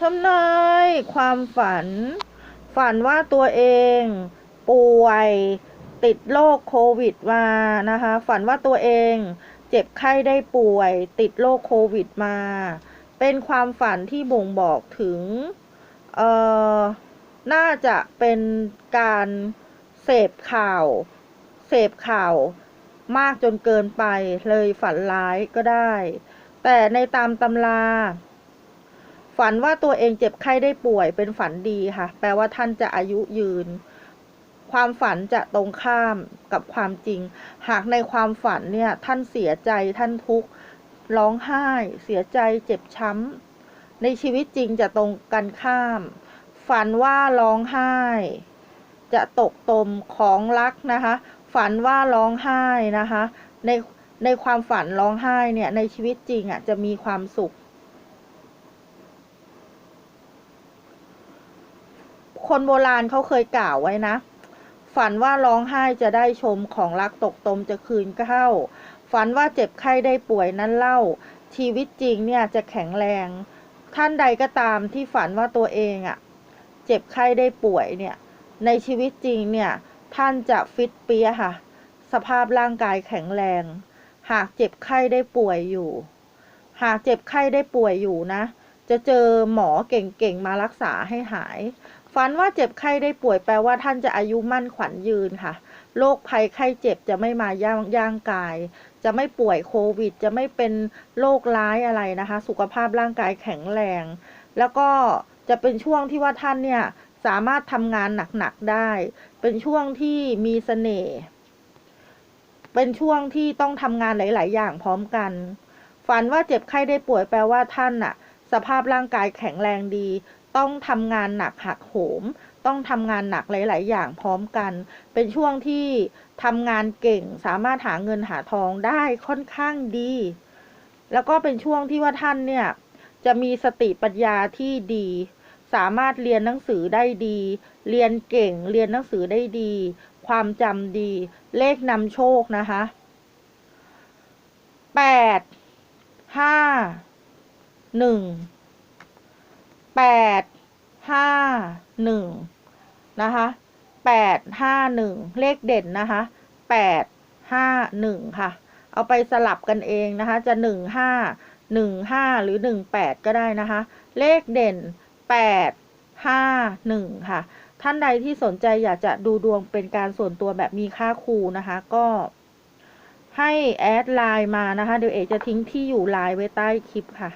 ทำนายความฝัน ฝันว่าตัวเองป่วยติดโรคโควิดมานะคะ ฝันว่าตัวเองเจ็บไข้ได้ป่วย ติดโรคโควิดมา เป็นความฝันที่บ่งบอกถึง เอ่อ น่าจะเป็นการเสพข่าว เสพข่าวมากจนเกินไปเลยฝันร้ายก็ได้ แต่ในตามตำรา ฝันว่าตัวเองเจ็บไข้ได้ป่วยเป็นฝันดีค่ะ แปลว่าท่านจะอายุยืน ความฝันจะตรงข้ามกับความจริง หากในความฝันเนี่ย ท่านเสียใจท่านทุกข์ร้องไห้ เสียใจเจ็บช้ำในชีวิตจริงจะตรงกันข้าม ฝันว่าร้องไห้ จะตกตมของรักนะคะ ฝันว่าร้องไห้นะคะ ในในความฝันร้องไห้เนี่ยในชีวิตจริงอะจะมีความสุข คนโบราณเขาเคยกล่าวไว้นะ ฝันว่าร้องไห้จะได้ชมของรักตกตมจะคืนเข้า ฝันว่าเจ็บไข้ได้ป่วยนั้นเล่า ชีวิตจริงเนี่ยจะแข็งแรง ท่านใดก็ตามที่ฝันว่าตัวเองอะ่ะ เจ็บไข้ได้ป่วยเนี่ย ในชีวิตจริงเนี่ย ท่านจะฟิตเปียค่ะ สภาพร่างกายแข็งแรง หากเจ็บไข้ได้ป่วยอยู่ หากเจ็บไข้ได้ป่วยอยู่นะ จะเจอหมอเก่งๆมารักษาให้หาย ฝันว่าเจ็บไข้ได้ป่วยแปลว่าท่านจะอายุมั่นขวัญยืนค่ะ โรคภัยไข้เจ็บจะไม่มาย่างย่างกาย จะไม่ป่วยโควิด จะไม่เป็นโรคร้ายอะไรนะคะ สุขภาพร่างกายแข็งแรง แล้วก็จะเป็นช่วงที่ว่าท่านเนี่ยสามารถทำงานหนักๆได้ เป็นช่วงที่มีเสน่ห์ เป็นช่วงที่ต้องทำงานหลาย ๆ อย่างพร้อมกัน ฝันว่าเจ็บไข้ได้ป่วยแปลว่าท่านน่ะสภาพร่างกายแข็งแรงดี ต้องทำงานหนักหักโหม ต้องทำงานหนักหลาย ๆ อย่างพร้อมกัน เป็นช่วงที่ทำงานเก่งสามารถหาเงินหาทองได้ค่อนข้างดี แล้วก็เป็นช่วงที่ว่าท่านเนี่ยจะมีสติปัญญาที่ดี สามารถเรียนหนังสือได้ดี เรียนเก่ง เรียนหนังสือได้ดี ความจำดี เลขนำโชคนะคะแปดห้าหนึ่งแปด ห้าหนึ่งนะคะแปดห้าหนึ่งเลขเด่นนะคะแปดห้าหนึ่งค่ะ เอาไปสลับกันเองนะคะ จะหนึ่งห้าหนึ่งห้าหรือหนึ่งแปดก็ได้นะคะ เลขเด่นแปดห้าหนึ่งค่ะ ท่านใดที่สนใจอยากจะดูดวงเป็นการส่วนตัวแบบมีค่าครูนะคะ ก็ให้แอดไลน์มานะคะ เดี๋ยวเอจะทิ้งที่อยู่ไลน์ไว้ใต้คลิปค่ะ